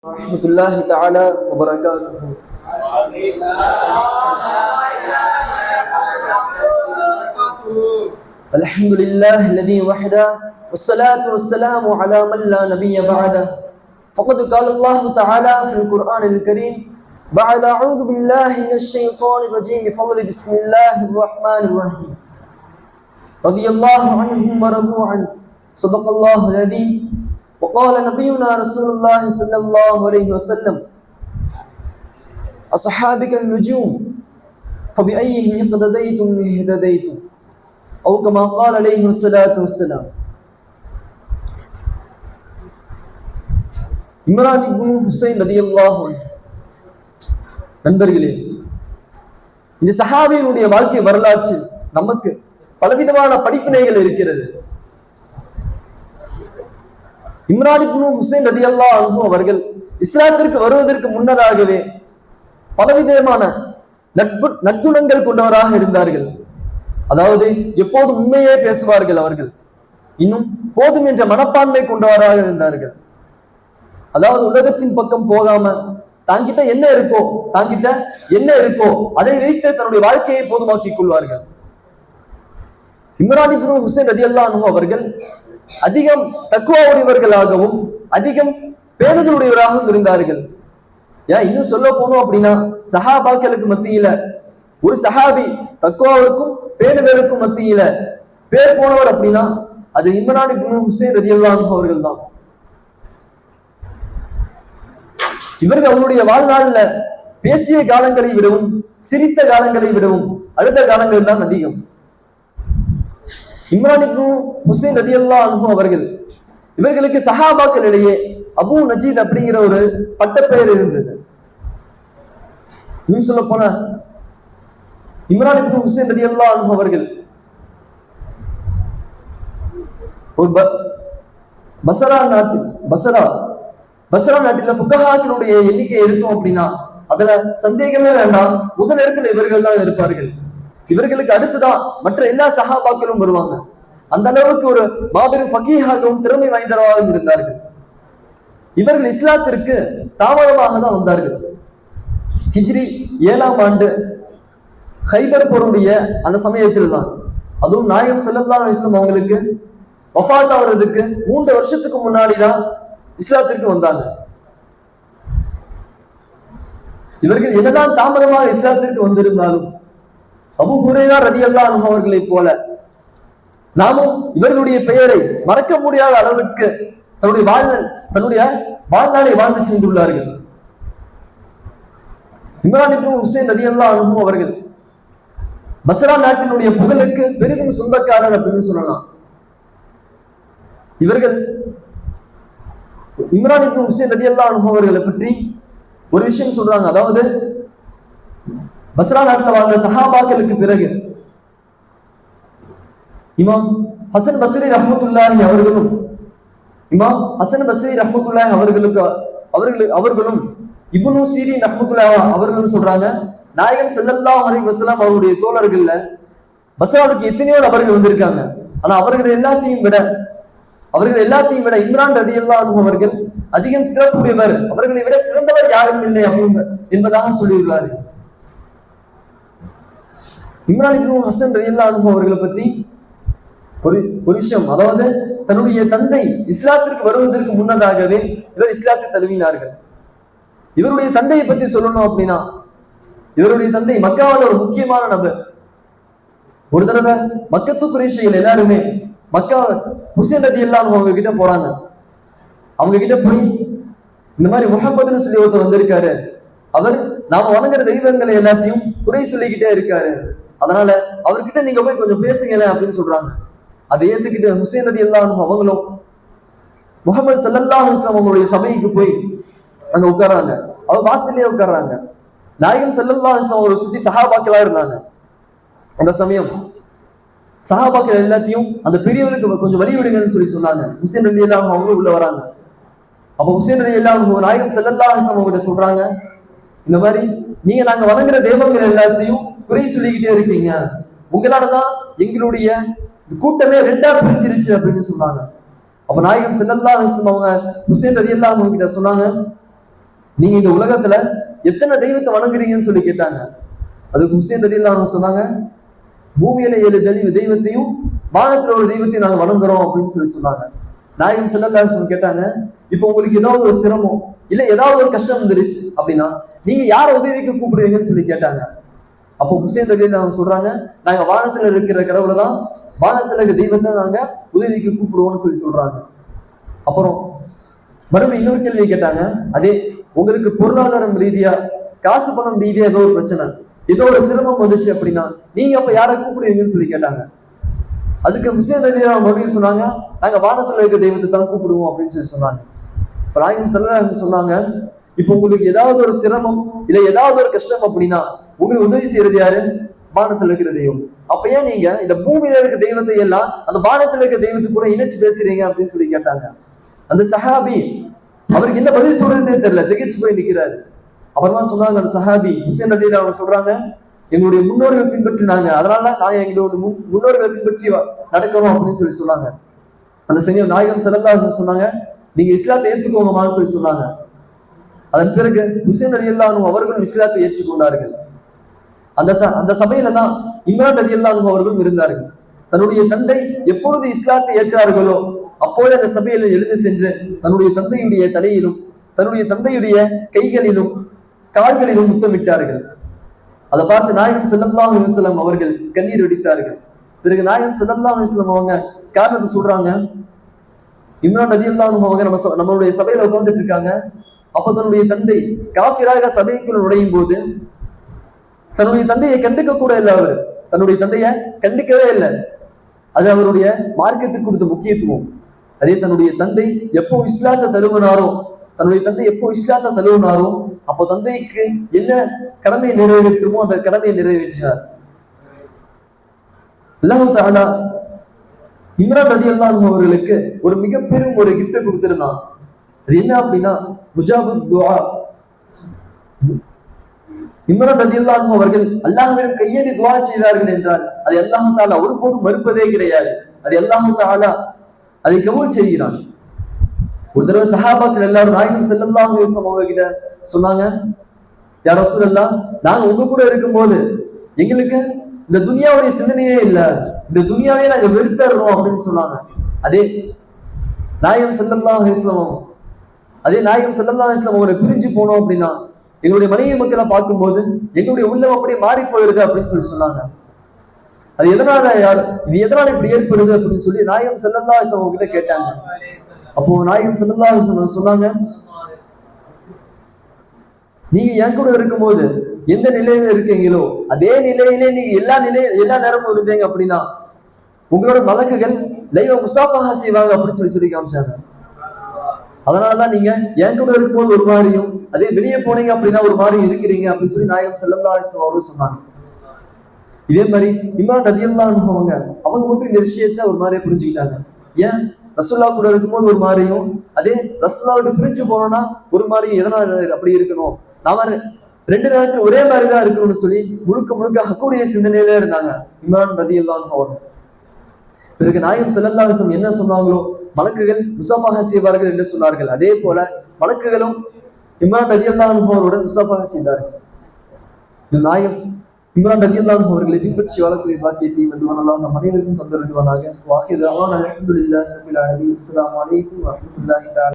ورحمة الله تعالى وبركاته. الحمد لله الذي وحده والصلاة والسلام على من لا نبي بعده. فقد قال الله تعالى في القرآن الكريم بعد أعوذ بالله من الشيطان الرجيم بفضل بسم الله الرحمن الرحيم. رضي الله عنهم ورضوا عنه. صدق الله العظيم. وقال نبينا رسول الله صلى الله عليه وسلم أصحابك النجوم فبأيهم اقتديتم اهتديتم أو كما قال عليه الصلاة والسلام இம்ரான் இப்னு ஹுசைன் ரதியல்லாஹு அன்ஹு. நண்பர்களே இந்த சஹாபியினுடைய வாழ்க்கை வரலாற்றில் நமக்கு பலவிதமான படிப்பினைகள் இருக்கிறது இம்ரான் ஹுசைன் ரதி அல்லா அன்ஹு அவர்கள் இஸ்லாத்திற்கு வருவதற்கு முன்னதாகவே பலவிதமான நட்பு நற்குணங்கள் கொண்டவராக இருந்தார்கள். அதாவது எப்போதும் உண்மையே பேசுவார்கள் அவர்கள். இன்னும் போதும் என்ற மனப்பான்மை கொண்டவராக இருந்தார்கள். அதாவது உலகத்தின் பக்கம் போகாம தாங்கிட்ட என்ன இருக்கோ தாங்கிட்ட என்ன இருக்கோ அதை வைத்து தன்னுடைய வாழ்க்கையை போதுமாக்கிக் கொள்வார்கள். இம்ரான் இப்னு ஹுசைன் ரதியல்லாஹு அவர்கள் அதிகம் தக்குவா உடையவர்களாகவும் அதிகம் பேணுதலுடையவராகவும் இருந்தார்கள். ஏன்? இன்னும் சொல்ல போனோம் அப்படின்னா சஹாபாக்களுக்கு மத்தியில ஒரு சஹாபி தக்குவாவிற்கும் பேணுதலுக்கும் மத்தியில பேர் போனவர் அப்படின்னா அது இம்ரான் இப்னு ஹுசைன் ரதியல்லாம் அவர்கள் தான் இவர்கள் அவருடைய வாழ்நாளில் பேசிய காலங்களை விடவும் சிரித்த காலங்களை விடவும் அழுத காலங்கள் தான் அதிகம். இம்ரான் இப்னு ஹுசைன் அல்லா அன்ஹு அவர்கள் இவர்களுக்கு சஹாபாக்களிடையே அபு நஜீத் அப்படிங்கிற ஒரு பட்டப்பெயர் இருந்தது. இன்னும் சொல்ல போன இம்ரான் இப்னு ஹுசைன் ரதியல்லாஹு அன்ஹு அவர்கள் ஒரு பசரா நாட்டு பசரா பசரா நாட்டில் ஃபுகஹாக்களுடைய எண்ணிக்கை எடுத்தோம் அப்படின்னா அதுல சந்தேகமே வேண்டாம். முதல் இடத்துல இவர்கள் தான் இருப்பார்கள். இவர்களுக்கு அடுத்துதான் மற்ற எல்லா சகாபாக்களும் வருவாங்க. அந்த அளவுக்கு ஒரு மாபெரும் ஃபகீஹாகவும் திறமை வாய்ந்தவராகவும் இருந்தார்கள். இவர்கள் இஸ்லாத்திற்கு தாமதமாக தான் வந்தார்கள். ஹிஜ்ரி ஏழாம் ஆண்டு ஹைபர் போருடைய அந்த சமயத்தில் தான் அதுவும் நாயகம் ஸல்லல்லாஹு இஸ்லாம் அவங்களுக்கு வஃத் ஆகுறதுக்கு மூன்று வருஷத்துக்கு முன்னாடி தான் இஸ்லாத்திற்கு வந்தாங்க. இவர்கள் என்னதான் தாமதமாக இஸ்லாத்திற்கு வந்திருந்தாலும் அபு ஹுரேரா ரதியல்லாஹு அவர்களைப் போல நாமும் இவர்களுடைய பெயரை மறக்க முடியாத அளவிற்கு தன்னுடைய வாழ்நாள் தன்னுடைய வாழ்நாளை வாழ்ந்து சென்றுள்ளார்கள். இம்ரான் இப்னு ரதி அல்லா அனுபவம் அவர்கள் பசரா நாட்டினுடைய புகழுக்கு பெரிதும் சொந்தக்காரர் அப்படின்னு சொல்லலாம். இவர்கள் இம்ரான் இப்னு ரதி அல்லா அன்ஹு அவர்களை பற்றி ஒரு விஷயம் சொல்றாங்க. அதாவது பஸ்ரா நாட்டில் வாழ்ந்த சஹாபாக்களுக்கு பிறகு இமாம் ஹசன் பஸ்ரி ரஹமத்துல்லாஹி அவர்களும் இமாம் ஹசன் பஸ்ரி ரஹமத்துல்லாஹி அவர்களுக்கு அவர்களுக்கு அவர்களும் இபுனு சீரி ரஹமத்துல்லா அவர்களும் சொல்றாங்க நாயகம் செல்லல்லா அலைஹி வசலாம் அவருடைய தோழர்கள்ல பஸ்ராவுக்கு எத்தனையோ நபர்கள் வந்திருக்காங்க. ஆனா அவர்கள் எல்லாத்தையும் விட அவர்கள் எல்லாத்தையும் விட இம்ரான் ரதியல்லாஹு அன்ஹு அவர்கள் அதிகம் சிறப்புடையவர். அவர்களை விட சிறந்தவர் யாரும் இல்லை அப்படின்னு என்பதாக சொல்லியுள்ளார்கள். இம்ரான் இப்னு ஹசன் ரயில்லா அன்ஹு அவர்களை பத்தி ஒரு ஒரு விஷயம். அதாவது தன்னுடைய தந்தை இஸ்லாத்திற்கு வருவதற்கு முன்னதாகவே இவர் இஸ்லாத்தை தழுவினார்கள். இவருடைய தந்தையை பத்தி சொல்லணும் அப்படின்னா இவருடைய தந்தை மக்காவில் ஒரு முக்கியமான நபர். ஒரு தடவை மக்கத்து குறைஷிகள் எல்லாருமே மக்கா ஹுசேன் நதி எல்லாம் அவங்க கிட்ட போறாங்க. அவங்க கிட்ட போய் இந்த மாதிரி முகமதுன்னு சொல்லி ஒருத்தர் வந்திருக்காரு. அவர் நாம வணங்குற தெய்வங்களை எல்லாத்தையும் குறை சொல்லிக்கிட்டே இருக்காரு. அதனால அவர்கிட்ட நீங்க போய் கொஞ்சம் பேசுங்களேன் அப்படின்னு சொல்றாங்க. அதை ஏத்துக்கிட்டு ஹுசேன் நதி எல்லாம் அவங்களும் முகமது சல்லல்லா அலைஹி அவங்களுடைய சபைக்கு போய் அங்க உட்கார்றாங்க. அவர் வாசல்லே உட்கார்றாங்க. நாயகம் சல்லல்லா அலைஹி அவரை சுத்தி சஹாபாக்களா இருந்தாங்க. அந்த சமயம் சஹாபாக்கள் எல்லாத்தையும் அந்த பெரியவனுக்கு கொஞ்சம் வழி விடுங்கன்னு சொல்லி சொன்னாங்க. ஹுசேன் ரலி எல்லாம் அவங்களும் உள்ள வராங்க. அப்ப ஹுசேன் ரலி எல்லாம் நாயகம் செல்லல்லா அலைஹி வஸல்லம் அவங்க சொல்றாங்க இந்த மாதிரி நீங்க நாங்க வணங்குற தெய்வங்கள் எல்லாத்தையும் குறை சொல்லிக்கிட்டே இருக்கீங்க உங்களாலதான் எங்களுடைய கூட்டமே ரெண்டா பிரிஞ்சிருச்சு அப்படின்னு சொன்னாங்க. அப்ப நாயகம் செல்லல்லா அவங்க ஹுசேன் ரதி எல்லாம் அவங்க கிட்ட சொன்னாங்க நீங்க இந்த உலகத்துல எத்தனை தெய்வத்தை வணங்குறீங்கன்னு சொல்லி கேட்டாங்க. அதுக்கு ஹுசேன் ரதியல்லா அவங்க சொன்னாங்க பூமியில ஏழு தெய்வ தெய்வத்தையும் வானத்துல ஒரு தெய்வத்தையும் நாங்க வணங்குறோம் அப்படின்னு சொல்லி சொன்னாங்க. நாயகம் செல்லல்லா கேட்டாங்க இப்போ உங்களுக்கு ஏதாவது ஒரு சிரமம் இல்ல ஏதாவது ஒரு கஷ்டம் வந்துருச்சு அப்படின்னா நீங்க யாரை உதவிக்கு கூப்பிடுவீங்கன்னு சொல்லி கேட்டாங்க. அப்போ ஹுசேன் ரதி அவங்க சொல்றாங்க நாங்க வானத்துல இருக்கிற கடவுளை தான் வானத்துல இருக்க தெய்வத்தை நாங்க உதவிக்கு கூப்பிடுவோம்னு சொல்லி சொல்றாங்க. அப்புறம் மறுபடியும் இன்னொரு கேள்வி கேட்டாங்க அதே உங்களுக்கு பொருளாதாரம் ரீதியா காசு பணம் ரீதியா ஏதோ ஒரு பிரச்சனை ஏதோ ஒரு சிரமம் வந்துச்சு அப்படின்னா நீங்க அப்ப யாரை கூப்பிடுவீங்கன்னு சொல்லி கேட்டாங்க. அதுக்கு ஹுசேன் ரதி மறுபடியும் சொன்னாங்க நாங்க வானத்துல இருக்க தெய்வத்தை தான் கூப்பிடுவோம் அப்படின்னு சொல்லி சொன்னாங்க. பிராயம் செல்ல சொன்னாங்க இப்போ உங்களுக்கு ஏதாவது ஒரு சிரமம் இல்ல ஏதாவது ஒரு கஷ்டம் அப்படின்னா உங்களுக்கு உதவி செய்யறது யாரு? வானத்துல இருக்கிற தெய்வம். அப்ப ஏன் நீங்க இந்த பூமியில இருக்க தெய்வத்தை எல்லாம் அந்த வானத்துல இருக்க தெய்வத்தை கூட இணைச்சு பேசுறீங்க அப்படின்னு சொல்லி கேட்டாங்க. அந்த சஹாபி அவருக்கு என்ன பதில் சொல்றதுன்னே தெரியல. திகைச்சு போய் நிக்கிறாரு. அப்புறமா சொன்னாங்க அந்த சஹாபி ஹுசேன் அலி அவங்க சொல்றாங்க எங்களுடைய முன்னோர்கள் பின்பற்றினாங்க. அதனால நாங்க எங்களோட முன்- முன்னோர்களை பின்பற்றி வ- நடக்கிறோம் அப்படின்னு சொல்லி சொன்னாங்க. அந்த சமயம் நாயகம் சிறந்தா சொன்னாங்க நீங்க இஸ்லாத்தை ஏற்றுக்கோங்கம்மான்னு சொல்லி சொன்னாங்க. அதன் பிறகு ஹுசேன் அலி அல்லாஹ் அவர்களும் இஸ்லாத்தை ஏற்றுக்கொண்டார்கள். அந்த ச அந்த சபையில தான் இம்ரான் அலி அல்லாஹ் அவர்களும் இருந்தார்கள். தன்னுடைய தந்தை எப்பொழுது இஸ்லாத்தை ஏற்றார்களோ அப்போது அந்த சபையில் எழுந்து சென்று தன்னுடைய தந்தையுடைய தலையிலும் தன்னுடைய தந்தையுடைய கைகளிலும் கால்களிலும் முத்தமிட்டார்கள். அதை பார்த்து நாயகம் ஸல்லல்லாஹு அலைஹி அவர்கள் கண்ணீர் வெடித்தார்கள். பிறகு நாயகம் ஸல்லல்லாஹு அலைஹி அவங்க காரணத்தை சொல்றாங்க இம்ரான் நதி அன்ஹு அவங்க நம்ம ச- நம்மளுடைய சபையில உட்கார்ந்துட்டு இருக்காங்க. அப்ப தன்னுடைய தந்தை காஃபிராக சபைக்குள் நுழையும் போது தன்னுடைய தந்தையை கண்டுக்க கூட இல்லை அவர். தன்னுடைய தந்தையை கண்டுக்கவே இல்லை. அது அவருடைய மார்க்கத்துக்கு கொடுத்த முக்கியத்துவம். அதே தன்னுடைய தந்தை எப்போ இஸ்லாத்தை தழுவினாரோ தன்னுடைய தந்தை எப்போ இஸ்லாத்தை தழுவினாரோ அப்போ தந்தைக்கு என்ன கடமையை நிறைவேற்றுமோ அந்த கடமையை நிறைவேற்றினார். அல்லாஹ் தாலா இம்ரான் ரதி அவர்களுக்கு ஒரு மிக பெரும் ஒரு கிஃப்டை கொடுத்திருந்தான். அது என்ன அப்படின்னா முஜாபு துவா இம்ரான் ரதி அவர்கள் அல்லாஹுவிடம் கையேறி துவா செய்தார்கள் என்றால் அது அல்லாஹ் தாலா ஒருபோதும் மறுப்பதே கிடையாது. அது அல்லாஹ் தாலா அதை கபூல் செய்கிறான். ஒரு தடவை சஹாபாக்கள் எல்லாரும் நாயகம் ஸல்லல்லாஹு அலைஹி வஸல்லம் அவங்க கிட்ட சொன்னாங்க யாரோ ரசூலல்லாஹ் நாங்க உங்க கூட இருக்கும்போது எங்களுக்கு இந்த துனியாவுடைய சிந்தனையே இல்லை. இந்த துனியாவே நாங்க வெறுத்தர்றோம் அப்படின்னு சொன்னாங்க. அதே நாயகம் ஸல்லல்லாஹு அதே நாயகம் ஸல்லல்லாஹு அலைஹி வஸல்லம் அவங்களை பிரிஞ்சு போனோம் அப்படின்னா எங்களுடைய மனைவி மக்களை பார்க்கும்போது எங்களுடைய உள்ளம் அப்படியே மாறி போயிடுது அப்படின்னு சொல்லி சொன்னாங்க. அது எதனால யார் இது எதனால இப்படி ஏற்படுது அப்படின்னு சொல்லி நாயகம் செல்லல்லா அலைஹி வஸல்லம் கிட்ட கேட்டாங்க. அப்போ நாயகம் செல்லல்லா சொன்னாங்க நீங்க என் கூட இருக்கும்போது எந்த நிலையில இருக்கீங்களோ அதே நிலையிலே நீங்க எல்லா நிலை எல்லா நேரமும் இருந்தீங்க அப்படின்னா உங்களோட மலக்குகள் லைவ முசாஃபஹா செய்வாங்க அப்படின்னு சொல்லி சொல்லி காமிச்சாங்க. அதனாலதான் நீங்க என் கூட இருக்கும்போது ஒரு மாதிரியும் அதே வெளியே போனீங்க அப்படின்னா ஒரு மாதிரி இருக்கிறீங்க அப்படின்னு சொல்லி நாயகம் செல்லல்லா அலிஸ்லாம் அவரும் சொன்னாங்க. இதே மாதிரி இம்ரான் ரதியல்லாஹு அன்ஹு அவங்க அவங்க மட்டும் இந்த விஷயத்த ஒரு மாதிரியே புரிஞ்சுக்கிட்டாங்க. ஏன்? ரசுல்லா கூட இருக்கும்போது ஒரு மாதிரியும் அதே ரசுல்லா விட்டு பிரிஞ்சு போனோம்னா ஒரு மாதிரியும் எதனால அப்படி இருக்கணும். நாம ரெண்டு நேரத்துல ஒரே மாதிரி தான் இருக்கணும்னு சொல்லி முழுக்க முழுக்க ஹக்குடைய சிந்தனையிலே இருந்தாங்க இம்ரான் ரதி அன்ஹு அவங்க. பிறகு நாயகம் செல்லல்லா என்ன சொன்னாங்களோ வழக்குகள் முசாஃபாக செய்வார்கள் என்று சொன்னார்கள். அதே போல வழக்குகளும் இம்ரான் ரதியல்லாஹு அன்ஹு அவருடன் முசாஃபாக செய்தார்கள். இந்த நாயம் இம்ரான் ரதியல்லாஹு அன்ஹு அவர்களை பின்பற்றி வாழக்கூடிய பாக்கியத்தை வல்லுவனெல்லாம் நம் அனைவருக்கும் தந்தருள்வானாக. வாஹித் அவான் அல்ஹம்துலில்லாஹி ரப்பில் அஸ்லாம் வலைக்கும் அலைக்கும்